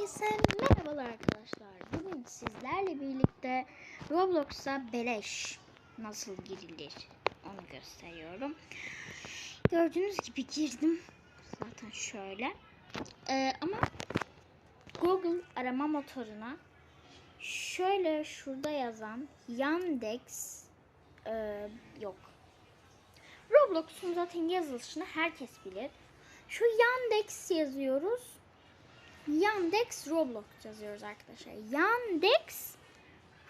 Herkese merhabalar arkadaşlar. Bugün sizlerle birlikte Roblox'a beleş nasıl girilir onu gösteriyorum. Gördüğünüz gibi girdim. Zaten şöyle. Ee, ama Google arama motoruna şöyle şurada yazan Yandex e, yok. Roblox'un zaten yazılışını herkes bilir. Şu Yandex yazıyoruz. Yandex Roblox yazıyoruz arkadaşlar. Yandex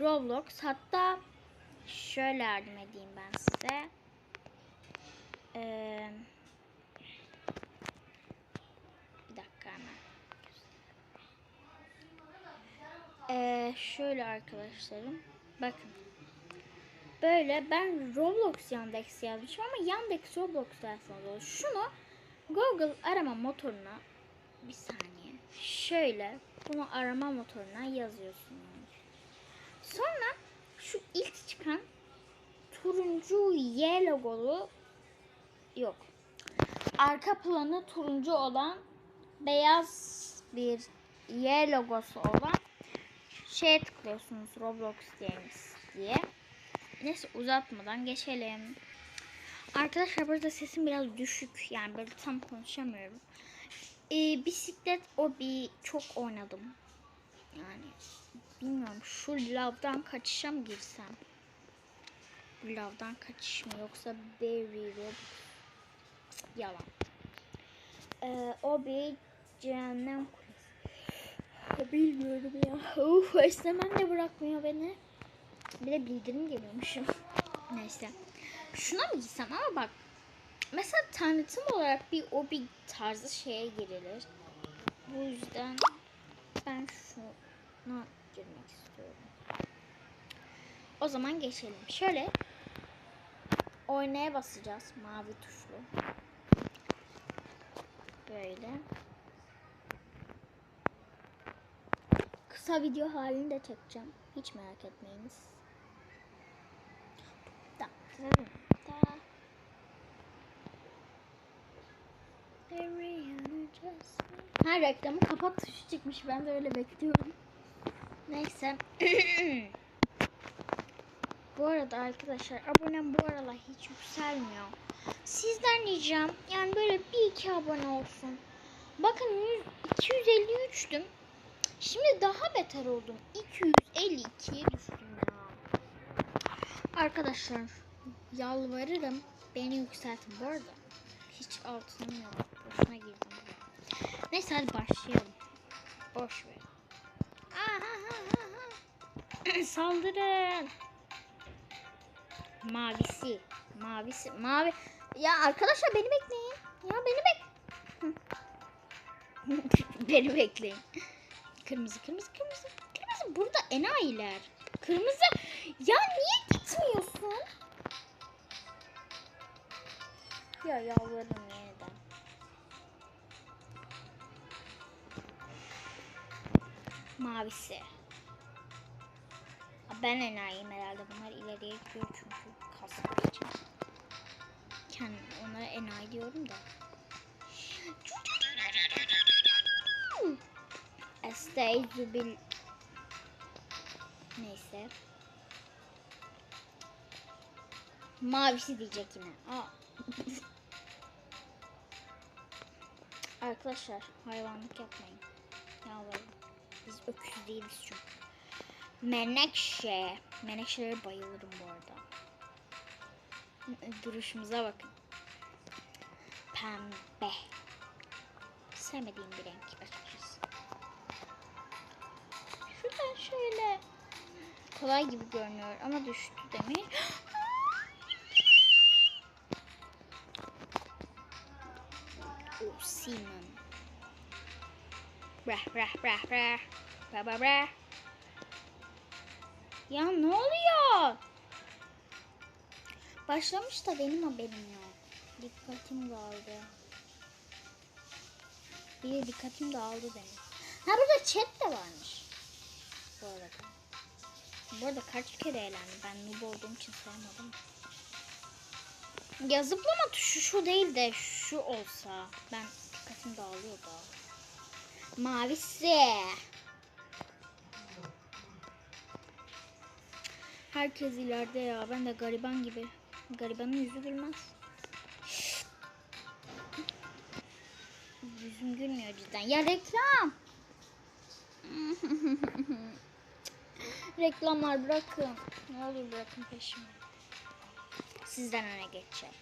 Roblox. Hatta şöyle yardım edeyim ben size. Ee, bir dakika hemen. Ee, şöyle arkadaşlarım. Bakın. Böyle ben Roblox Yandex yazmışım ama Yandex Roblox derseniz olur. Şunu Google arama motoruna bir saniye. Şöyle bunu arama motoruna yazıyorsunuz. Sonra şu ilk çıkan turuncu Y logolu yok. Arka planı turuncu olan beyaz bir Y logosu olan şeye tıklıyorsunuz Roblox Games diye. Neyse uzatmadan geçelim. Arkadaşlar burada sesim biraz düşük. Yani böyle tam konuşamıyorum. Ee, bisiklet o bir çok oynadım. Yani bilmiyorum şu lavdan kaçışa mı girsem? Lavdan kaçış mı yoksa Berry Rob yalan. Ee, o bir cehennem kulesi. Bilmiyorum ya. Uf, esnemem de bırakmıyor beni. Bir de bildirim geliyormuşum. Neyse. Şuna mı gitsem ama bak. Mesela tanıtım olarak bir o bir tarzı şeye girilir. Bu yüzden ben şuna girmek istiyorum. O zaman geçelim. Şöyle oynaya basacağız mavi tuşlu. Böyle. Kısa video halini de çekeceğim. Hiç merak etmeyiniz. Da, da, da. Ha reklamı kapat tuşu çıkmış. Ben de öyle bekliyorum. Neyse. bu arada arkadaşlar abonem bu aralar hiç yükselmiyor. Sizden ricam yani böyle bir iki abone olsun. Bakın 100, 253'tüm. Şimdi daha beter oldum. 252'ye düştüm ya. Arkadaşlar yalvarırım beni yükseltin. Bu arada hiç altınım yok. Boşuna girdim. Neyse hadi başlayalım. Boş ver. Saldırın. Mavisi. Mavisi. Mavi. Ya arkadaşlar beni bekleyin. Ya beni bek. beni bekleyin. Kırmızı, kırmızı, kırmızı. Kırmızı burada enayiler. Kırmızı. Ya niye gitmiyorsun? Ya yalvarırım Mavisi. Ben enayiyim herhalde. Bunlar ileriye gidiyor çünkü kasmak için. Kendim onlara enayi diyorum da. Stay Zubil Neyse. Mavisi diyecek yine. Aa. Arkadaşlar hayvanlık yapmayın. Yalvarırım. Biz öküz değiliz çünkü. Menekşe. Menekşelere bayılırım bu arada. Duruşumuza bakın. Pembe. Sevmediğim bir renk açıkçası. Şuradan şöyle kolay gibi görünüyor ama düştü demiş. Brah brah brah brah. Brah brah brah. Ya ne oluyor? Başlamış da benim haberim yok. Dikkatim dağıldı. Bir de dikkatim dağıldı benim. Ha burada chat de varmış. Bu arada. Bu arada kaç kere eğlendim. Ben noob olduğum için saymadım. Ya zıplama tuşu şu değil de şu olsa. Ben dikkatim dağılıyor da. Mavisi. Herkes ileride ya. Ben de gariban gibi. Garibanın yüzü gülmez. Yüzüm gülmüyor cidden. Ya reklam. Reklamlar bırakın. Ne olur bırakın peşimi. Sizden öne geçeceğim.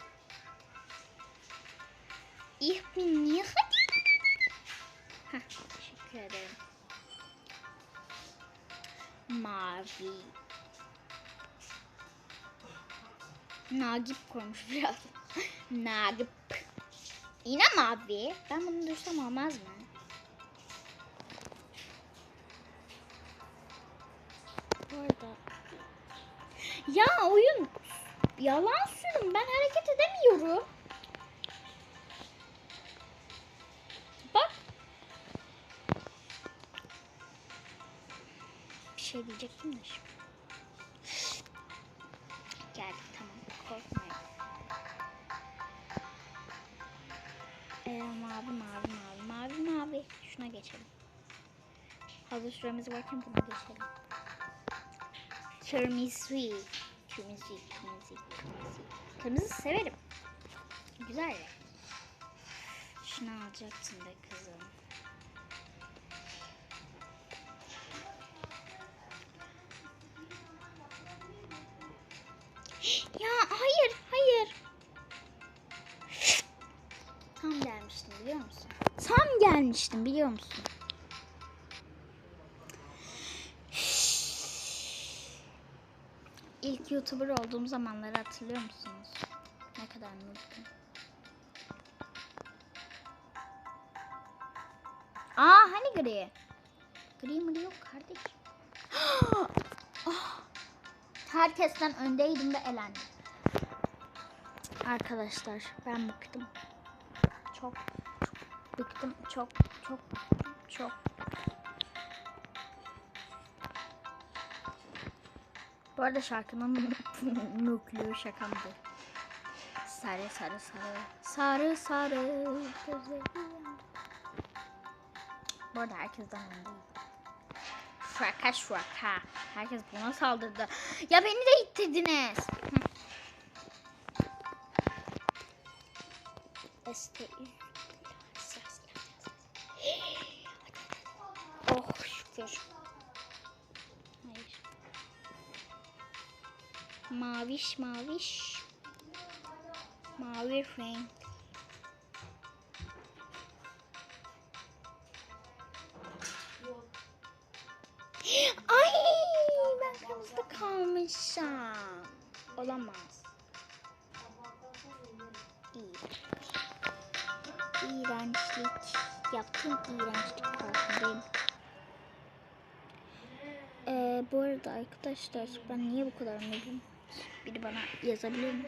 Ich bin nicht. Teşekkür ederim. Mavi. Nagip koymuş biraz. Nagip. Yine mavi. Ben bunu duysam olmaz mı? Bu arada. Ya oyun yalan sürüm. Ben hareket edemiyorum. Şey diyecektim de şimdi. Geldik tamam. Korkmayın. Ee, mavi mavi mavi mavi mavi. Şuna geçelim. Hazır süremiz varken buna geçelim. Kırmızı. Kırmızı, kırmızı, kırmızı. Kırmızı severim. Güzel. Şunu alacaktın da kızım. Ya hayır, hayır. Tam gelmiştim biliyor musun? Tam gelmiştim biliyor musun? İlk YouTuber olduğum zamanları hatırlıyor musunuz? Ne kadar mutlu. Aa hani gri? Gri mi yok kardeşim? Ah! Herkesten öndeydim ve elendim. Arkadaşlar ben bıktım. Çok çok bıktım. Çok çok çok. Bu arada şarkının nükleü şakam bu. Sarı sarı sarı. Sarı sarı. Bu arada herkesten öndeyim. Şaka şaka. Herkes buna saldırdı. Ya beni de ittirdiniz. Oh şükür. Hayır. Maviş maviş. Mavi renk. İğrençlik. Yaptığım iğrençlik farkındayım. Ee, bu arada arkadaşlar ben niye bu kadar mutluyum? Biri bana yazabilir mi?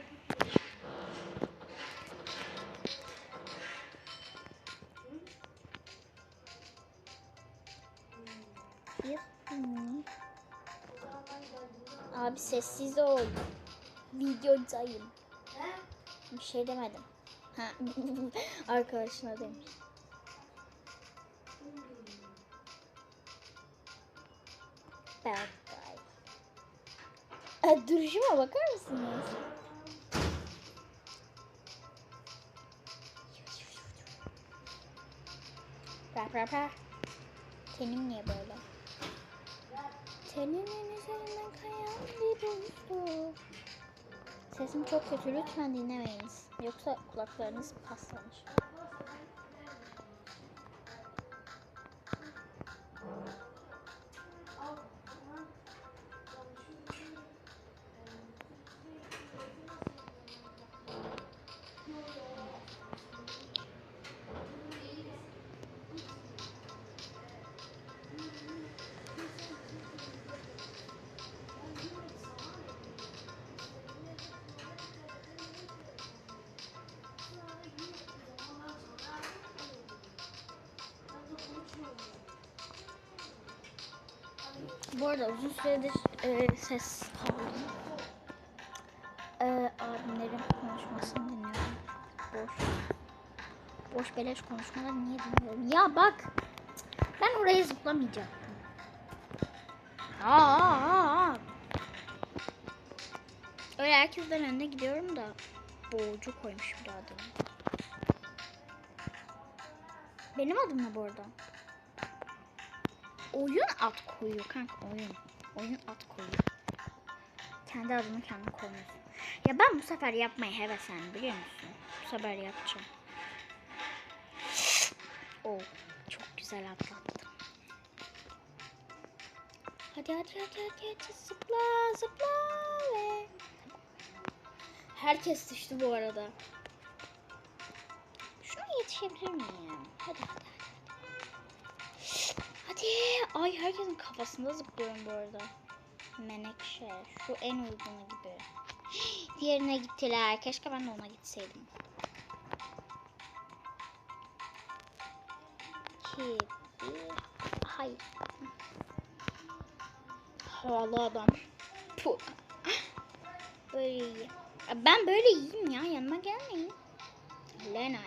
Abi sessiz ol. Videodayım. Bir şey demedim. Arkadaşına demiş. Bad guy. E, duruşuma bakar mısınız? Rap rap rap. Tenim niye böyle? Teninin üzerinden kayan bir buzdu. Sesim çok kötü lütfen dinlemeyiniz. Yoksa kulaklarınız paslanır. Bu arada uzun süredir e, ses kaldım. E, abimlerin konuşmasını dinliyorum. Boş. Boş beleş konuşmaları niye dinliyorum? Ya bak. Ben oraya zıplamayacaktım. Aa, aa, aa. Öyle herkesten önüne gidiyorum da boğucu koymuş bir adını. Benim adım ne bu arada? Oyun at koyuyor kanka oyun. Oyun at koyuyor. Kendi adını kendi koymuyorsun. Ya ben bu sefer yapmayı heveslendim biliyor musun? Bu sefer yapacağım. Oh, çok güzel atlattım. Hadi hadi hadi hadi, hadi. zıpla zıpla ve Herkes düştü bu arada. Şuna yetişebilir miyim? Hadi hadi hadi. Ay herkesin kafasında zıplıyorum bu arada. Menekşe. Şu en uygunu gibi. Diğerine gittiler. Keşke ben de ona gitseydim. İki, bir. Hayır. Havalı adam. Puh. Böyle iyi. Ben böyle iyiyim ya. Yanıma gelmeyin. Lena.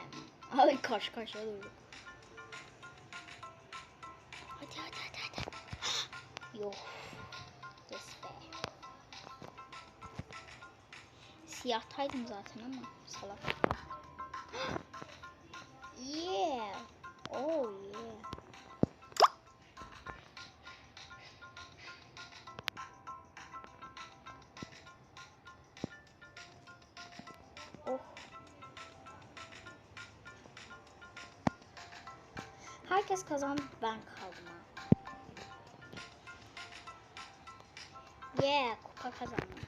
Ay karşı karşıya durduk. Siyahtaydım zaten ama salak. yeah. Oh yeah. Oh. Herkes kazandı ben kaldım. Yeah, kupa kazandım.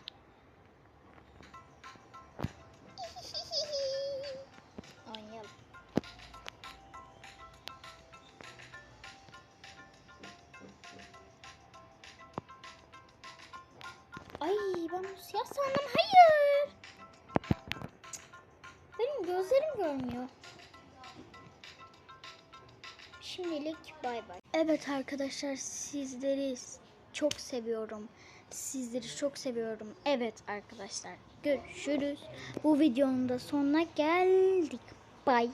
Ay ben bu siyah sandım. Hayır. Benim gözlerim görmüyor. Şimdilik bay bay. Evet arkadaşlar sizleri çok seviyorum. Sizleri çok seviyorum. Evet arkadaşlar görüşürüz. Bu videonun da sonuna geldik. Bay.